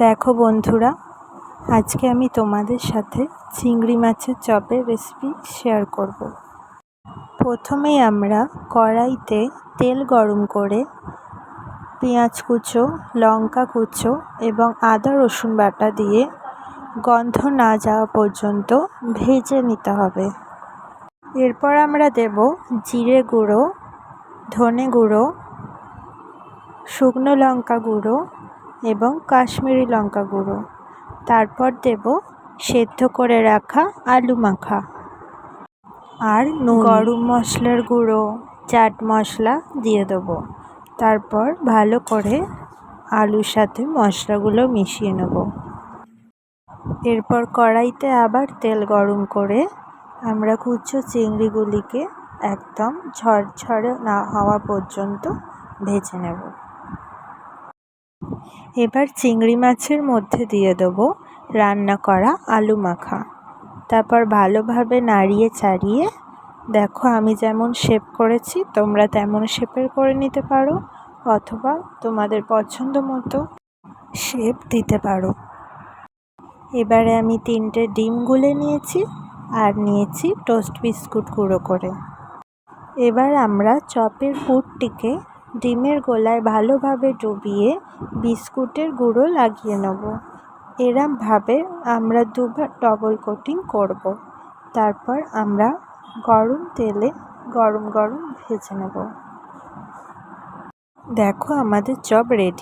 দেখো বন্ধুরা, আজকে আমি তোমাদের সাথে চিংড়ি মাছের চপের রেসিপি শেয়ার করব। প্রথমেই আমরা কড়াইতে তেল গরম করে পেঁয়াজ কুচো, লঙ্কা কুচো এবং আদা রসুন বাটা দিয়ে গন্ধ না যাওয়া পর্যন্ত ভেজে নিতে হবে এরপর আমরা দেব জিরে গুঁড়ো, ধনে গুঁড়ো, শুকনো লঙ্কা গুঁড়ো এবং কাশ্মীরি লঙ্কা গুঁড়ো। তারপর দেব সেদ্ধ করে রাখা আলু মাখা। আর গরম মশলার গুঁড়ো, চাট মশলা দিয়ে দেবো। তারপর ভালো করে আলুর সাথে মশলাগুলো মিশিয়ে নেব। এরপর কড়াইতে আবার তেল গরম করে আমরা কুচো চিংড়িগুলিকে একদম ঝরঝরে না হওয়া পর্যন্ত ভেজে নেব। এবার চিংড়ি মাছের মধ্যে দিয়ে দেবো রান্না করা আলু মাখা। তারপর ভালোভাবে নাড়িয়ে চাড়িয়ে, দেখো আমি যেমন শেপ করেছি, তোমরা তেমন শেপের করে নিতে পারো অথবা তোমাদের পছন্দ মতো শেপ দিতে পারো। এবারে আমি তিনটে ডিম গুলে নিয়েছি আর নিয়েছি টোস্ট বিস্কুট গুঁড়ো করে। এবার আমরা চপের পুরটিকে ডিমের গোলায় ভালোভাবে ডুবিয়ে বিস্কুটের গুঁড়ো লাগিয়ে নেব। এরমভাবে আমরা দুবার ডবল কোটিং করব। তারপর আমরা গরম তেলে গরম গরম ভেজে নেব। দেখো আমাদের চপ রেডি